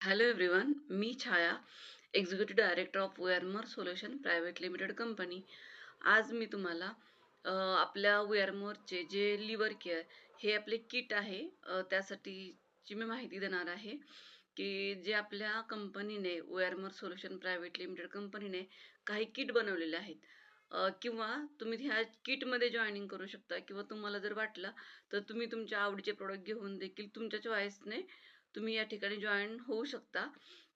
Hello everyone me Chhaya executive director of Wearmore solution private limited company आज मी तुम्हाला आपल्या वेअरमोरचे जे लिव्हर केअर हे आपले किट आहे त्यासाठीची मी माहिती देणार आहे की जे आपल्या कंपनीने वेअरमोर सोल्युशन प्रायव्हेट लिमिटेड कंपनीने काही किट बनवलेले आहेत. किंवा तुम्ही ह्या किटमध्ये जॉईनिंग करू शकता किंवा तुम्हाला जर वाटलं तर तुम्ही तुमच्या आवडीचे प्रोडक्ट घेऊन देखील तुमच्या चॉईसने तुम्ही या ठिकाणी जॉईन होऊ शकता.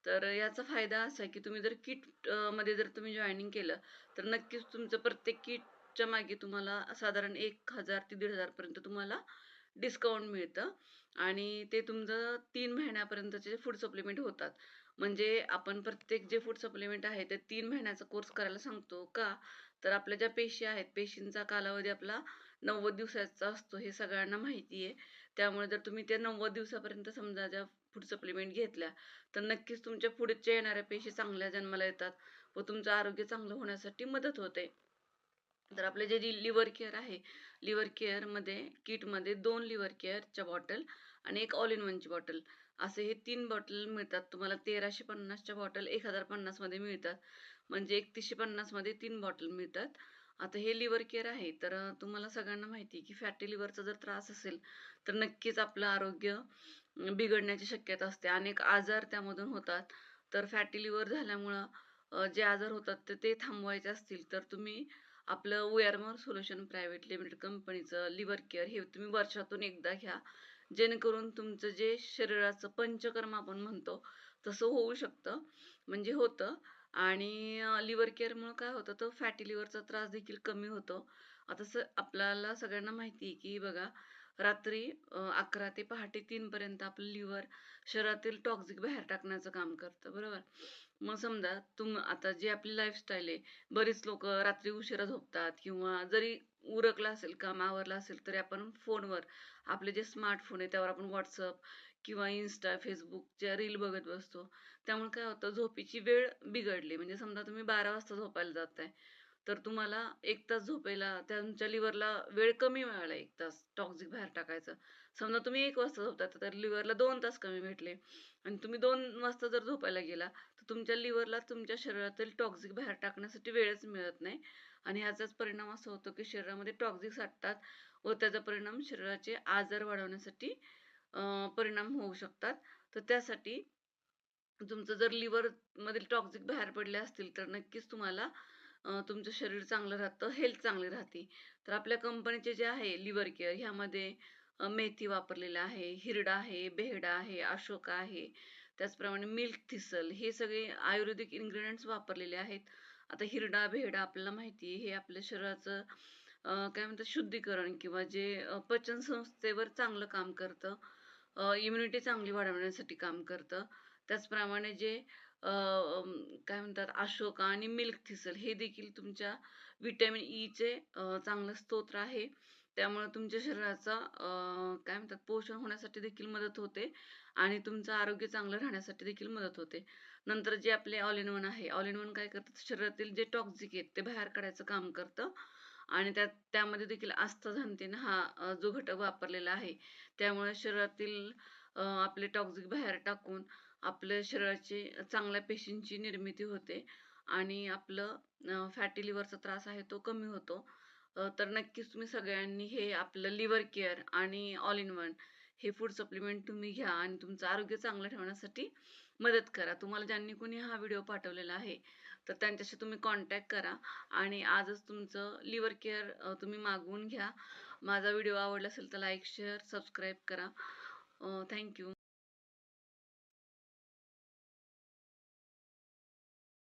तर याचा फायदा असा आहे की तुम्ही जर किटमध्ये जर तुम्ही जॉईनिंग केलं तर नक्कीच तुमचं प्रत्येक किटच्या मागे तुम्हाला साधारण एक हजार ते दीड हजारपर्यंत तुम्हाला डिस्काउंट मिळतं. आणि ते तुमचं तीन महिन्यापर्यंतचे फूड सप्लिमेंट होतात म्हणजे आपण प्रत्येक जे फूड सप्लिमेंट आहे ते तीन महिन्याचा कोर्स करायला सांगतो का? तर आपल्या ज्या पेशी आहेत पेशींचा कालावधी आपला नव्वद दिवसाचा असतो हे सगळ्यांना माहिती आहे. त्यामुळे जर तुम्ही ते नव्वद दिवसापर्यंत समजा ज्या फूड सप्लिमेंट घेतल्या तर नक्कीच तुमच्या पुढच्या येणाऱ्या पेशी चांगल्या जन्माला येतात व तुमचं आरोग्य चांगलं होण्यासाठी मदत होते. तर आपले जे लिव्हर केअर आहे लिव्हर केअरमध्ये किटमध्ये दोन लिव्हर केअरच्या बॉटल आणि एक ऑल इन वनची बॉटल असे हे तीन बॉटल मिळतात. तुम्हाला तेराशे पन्नासच्या बॉटल एक हजार पन्नासमध्ये मिळतात. म्हणजे एकतीसशे पन्नासमध्ये तीन बॉटल मिळतात. आता हे लिव्हर केअर आहे. तर तुम्हाला सगळ्यांना माहिती आहे की फॅटी लिव्हरचा जर त्रास असेल तर नक्कीच आपलं आरोग्य बिघडण्याची शक्यता असते. अनेक आजार त्यामधून होतात. तर फॅटी लिव्हर झाल्यामुळं जे आजार होतात तर ते थांबवायचे असतील. तर तुम्ही आपलं वेअरमोर सोल्युशन प्रायव्हेट लिमिटेड कंपनीचं लिव्हर केअर हे तुम्ही वर्षातून एकदा घ्या. जेणेकरून तुमचं जे शरीराचं पंचकर्म आपण म्हणतो तसं होऊ शकतं. म्हणजे होतं. आणि लिव्हर केअरमुळं काय होतं तर फॅटी लिव्हरचा त्रास देखील कमी होतो. आता स आपल्याला सगळ्यांना माहिती आहे की बघा रात्री अकरा ते पहाटे तीनपर्यंत आपलं लिव्हर शरीरातील टॉक्झिक बाहेर टाकण्याचं काम करतं बरोबर? मग समजा तुम आता जी आपली लाईफस्टाईल आहे बरीच लोक रात्री उशिरा झोपतात किंवा जरी उरकलं असेल काम आवरला असेल तरी आपण फोनवर आपले जे स्मार्टफोन आहे त्यावर आपण व्हॉट्सअप किंवा इन्स्टा फेसबुकच्या रील बघत बसतो. त्यामुळे काय होतं झोपेची वेळ बिघडली. म्हणजे समजा तुम्ही बारा वाजता झोपायला जाताय तर तुम्हाला एक तास झोपायला त्या तुमच्या लिव्हरला वेळ कमी मिळाला एक तास टॉक्झिक बाहेर टाकायचं. समजा तुम्ही एक वाजता झोपता तर लिव्हरला दोन तास कमी भेटले. आणि तुम्ही दोन वाजता जर झोपायला गेला तर तुमच्या लिव्हरला तुमच्या शरीरातील टॉक्झिक बाहेर टाकण्यासाठी वेळच मिळत नाही. आणि ह्याचाच परिणाम असा होतो की शरीरामध्ये टॉक्झिक साठतात व त्याचा परिणाम शरीराचे आजार वाढवण्यासाठी परिणाम होऊ शकतात. तर त्यासाठी तुमचं जर लिव्हर मधील टॉक्झिक बाहेर पडले असतील तर नक्कीच तुम्हाला तुमचं शरीर चांगलं राहतं हेल्थ चांगली राहते. तर आपल्या कंपनीचे जे आहे लिव्हर केअर ह्यामध्ये मेथी वापरलेलं आहे हिरडा आहे बेहडा आहे अशोका आहे. त्याचप्रमाणे मिल्क थिसल हे सगळे आयुर्वेदिक इन्ग्रेडियंट्स वापरलेले आहेत. आता हिरडा बेहडा आपल्याला माहिती आहे हे आपल्या शरीराचं काय म्हणतात शुद्धीकरण किंवा जे पचन संस्थेवर चांगलं काम करतं. इम्युनिटी चांगली वाढवण्यासाठी काम करतं. त्याचप्रमाणे जे काय म्हणतात अशोका आणि मिल्क थिसल हे देखील तुमच्या विटॅमिन ईचे चांगलं स्तोत्र आहे. त्यामुळे तुमच्या शरीराचा काय म्हणतात पोषण होण्यासाठी देखील मदत होते आणि तुमचं आरोग्य चांगलं राहण्यासाठी देखील मदत होते. नंतर जे आपले ऑल इन वन आहे ऑल इन वन काय करतात शरीरातील जे टॉक्झिक आहेत ते बाहेर काढायचं काम करतं आणि त्यात त्यामध्ये देखील आस्थाझांतीन हा जो घटक वापरलेला आहे त्यामुळे शरीरातील आपले टॉक्झिक बाहेर टाकून आपल्या शरीराची चांगल्या पेशींची निर्मिती होते आणि आपलं फॅटी लिव्हरचा त्रास आहे तो कमी होतो. तर नक्कीच तुम्ही सगळ्यांनी हे आपलं लिव्हर केअर आणि ऑल इन वन हे फूड सप्लिमेंट तुम्ही घ्या आणि तुमचं आरोग्य चांगलं ठेवण्यासाठी मदत करा. तुम्हाला ज्यांनी कोणी हा व्हिडिओ पाठवलेला आहे तर त्यांच्याशी तुम्ही कॉन्टॅक्ट करा आणि आजच तुमचं लिव्हर केअर तुम्ही मागवून घ्या. माझा व्हिडिओ आवडला असेल तर लाईक शेअर सबस्क्राईब करा. Thank you